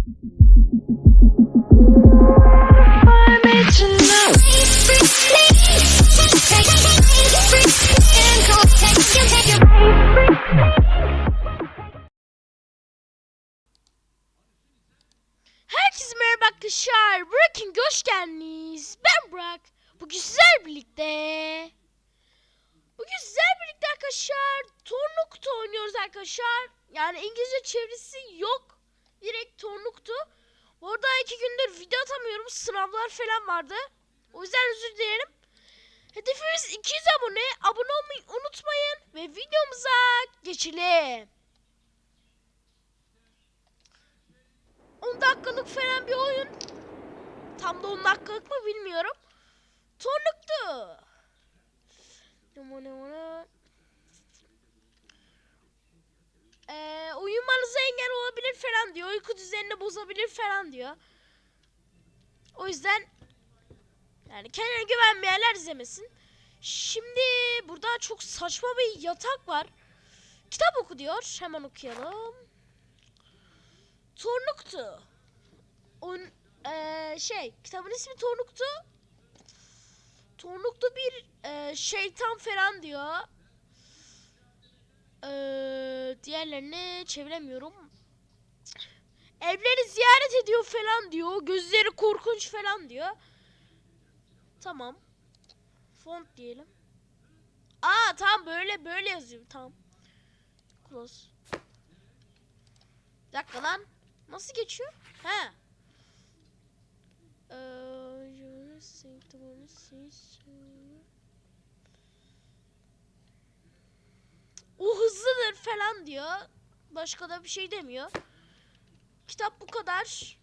Herkese merhaba arkadaşlar. Burak'ın hoş geldiniz. Ben Burak. Bugün sizler birlikte. Bugün sizler birlikte arkadaşlar. Tornuktu oynuyoruz arkadaşlar. Yani İngilizce çevirisi yok. Direkt Tornuktu. Bu arada iki gündür video atamıyorum. Sınavlar falan vardı. O yüzden özür dilerim. Hedefimiz 200 abone. Abone olmayı unutmayın. Ve videomuza geçelim. 10 dakikalık falan bir oyun. Tam da 10 dakikalık mı bilmiyorum. Tornuktu. Numara numara. Ee, uyumanıza engel olabilir falan diyor. Uyku düzenini bozabilir falan diyor. O yüzden yani kendine güvenmeyenler izlemesin. Şimdi burada çok saçma bir yatak var. Kitap oku diyor. Hemen okuyalım. Tornuktu. On, eee, şey kitabın ismi Tornuktu. Tornuktu bir eee, şeytan falan diyor. Diğerlerini çeviremiyorum. Evleri ziyaret ediyor falan diyor. Gözleri korkunç falan diyor. Tamam. Font diyelim. Aa tamam böyle böyle yazıyor tamam. Close. Bir dakika lan. Nasıl geçiyor? He. Ee, hızlıdır falan diyor. Başka da bir şey demiyor. Kitap bu kadar.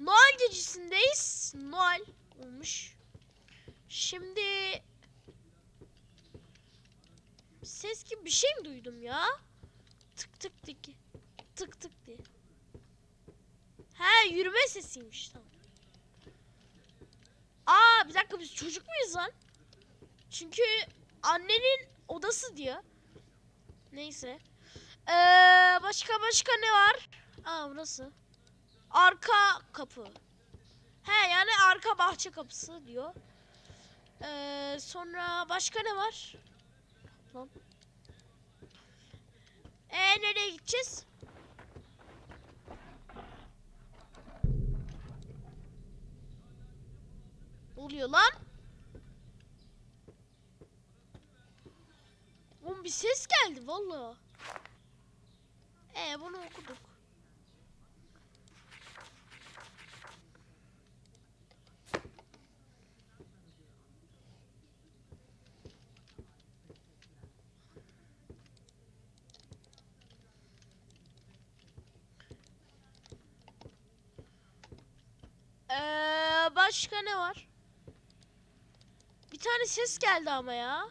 Noel gecesindeyiz. Noel olmuş. Şimdi ses gibi bir şey mi duydum ya? Tık tık tık tık tık diye. He yürüme sesiymiş tamam. Aa bir dakika biz çocuk muyuz lan? Çünkü annenin odası diyor. Neyse. Ee, başka başka ne var? Aa burası. Arka kapı. He yani arka bahçe kapısı diyor. Ee, sonra başka ne var? Lan. Ee nereye gideceğiz? Ne oluyor lan? Bir ses geldi valla. Ee bunu okuduk. Ee, başka ne var? Bir tane ses geldi ama ya.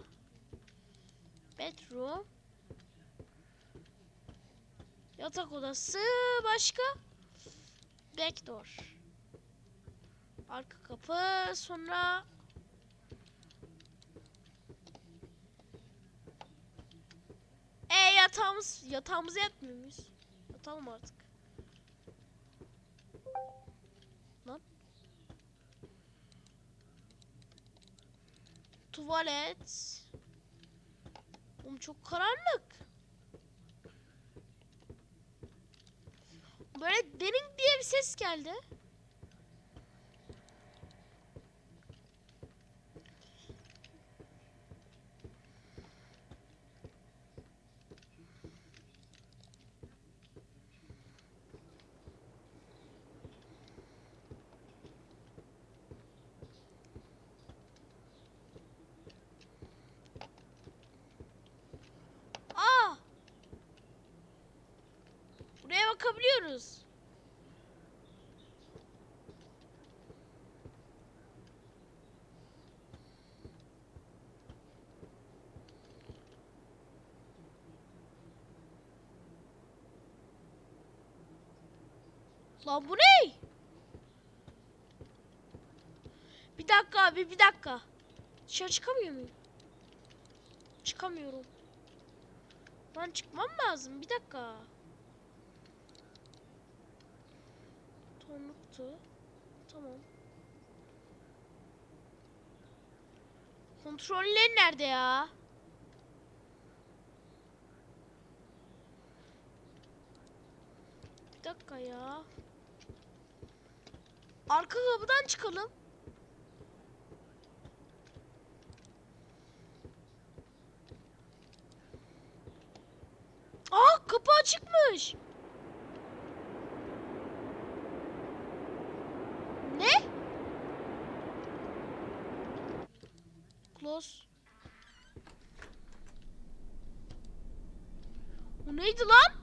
Bedroom. Yatak odası. Başka? Backdoor. Arka kapı. Sonra... E yatağımız yatağımıza yatmıyor muyuz? Yatalım artık. Lan. Tuvalet. Oğlum çok karanlık. Böyle derin diye bir ses geldi. Aa! Bakabiliyoruz. Lan bu ne? Bir dakika abi bir dakika. Dışarı çıkamıyor muyum? Çıkamıyorum. Lan çıkmam lazım. Bir dakika. Tonluktu. Tamam. Kontroller nerede ya? Bir dakika ya. Arka kapıdan çıkalım. Aa kapı açıkmış. Ne? Close. Bu neydi lan?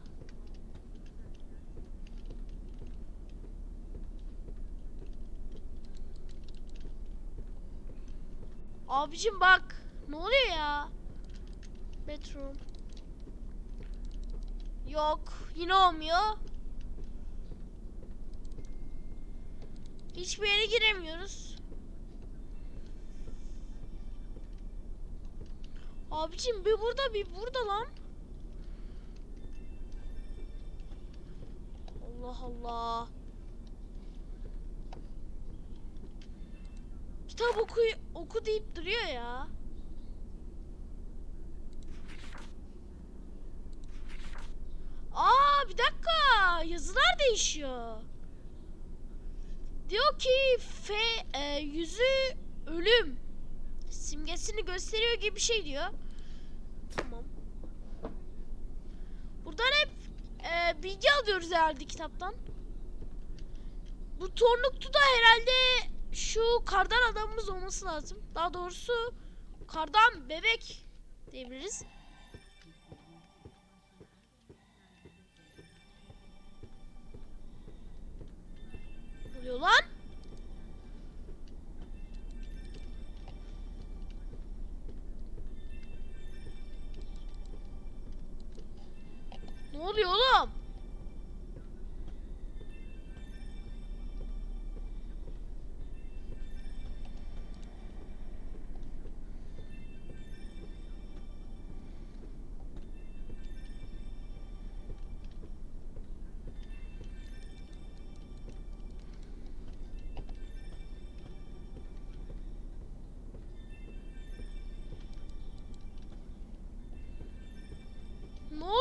Abicim bak. Ne oluyor ya? Bedroom. Yok. Yine olmuyor. Hiçbir yere giremiyoruz. Abicim bir burada bir burada lan. Allah Allah. Kitap oku oku deyip duruyor ya. Aa bir dakika yazılar değişiyor. Diyor ki F e, yüzü ölüm simgesini gösteriyor gibi bir şey diyor. Tamam. Buradan hep e, bilgi alıyoruz herhalde kitaptan. Bu Tornuktu da herhalde şu kardan adamımız olması lazım. Daha doğrusu kardan bebek diyebiliriz. Oluyor lan? Ne oluyor oğlum?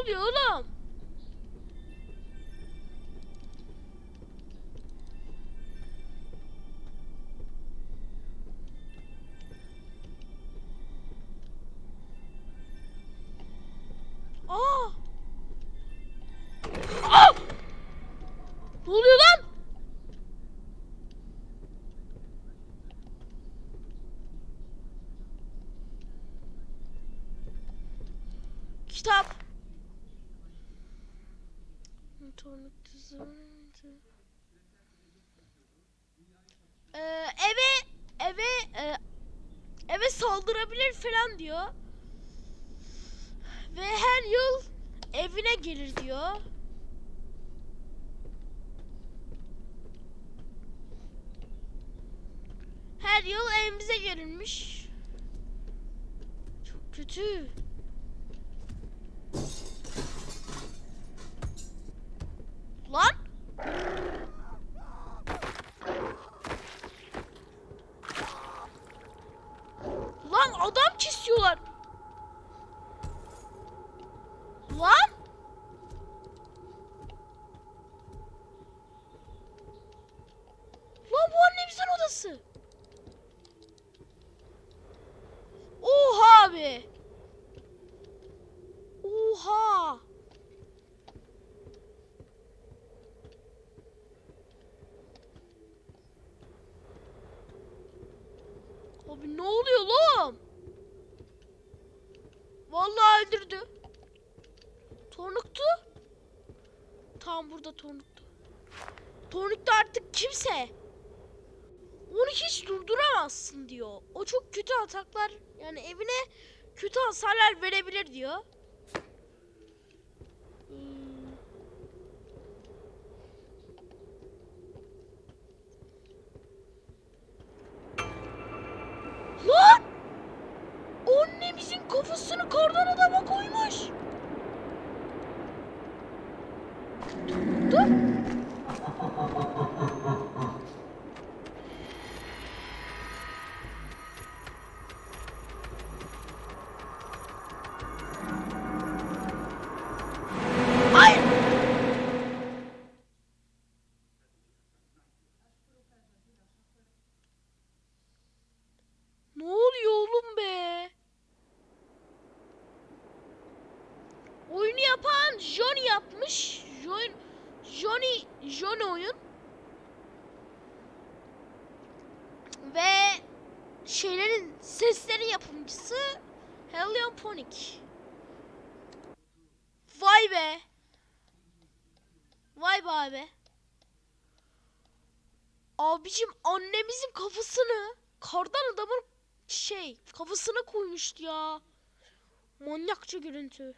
Oluyor oğlum? Aa! Aa! Ne oluyor lan? Kitap. Ee, eve eve e, eve saldırabilir falan diyor. Ve her yıl evine gelir diyor. Her yıl evimize gelirmiş. Çok kötü. Lan! Lan adam kesiyorlar. Lan! Lan bu annemizin odası. Oha abi. Oha. Abi ne oluyor oğlum? Vallahi öldürdü. Tornuktu. Tam burada tornuktu. Tornukta artık kimse. Onu hiç durduramazsın diyor. O çok kötü ataklar yani evine kötü hasarlar verebilir diyor. Hmm. Lan! Annemizin kafasını kardan yapan Johnny yapmış. John, Johnny, Johnny oyun. Ve şeylerin seslerin yapımcısı Helion Ponic. Vay be. Vay be abi. Abicim annemizin kafasını kardan adamın şey kafasına koymuştu ya. Manyakça görüntü.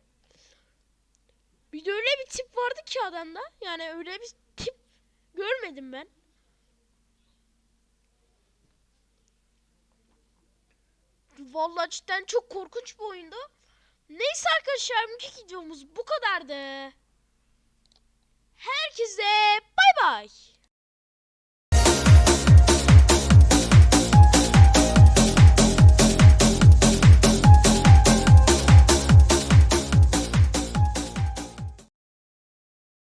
Bir de öyle bir tip vardı ki adamda. Yani öyle bir tip görmedim ben. Vallahi cidden çok korkunç bir oyundu. Neyse arkadaşlar bugünkü videomuz bu kadardı. Herkese bay bay.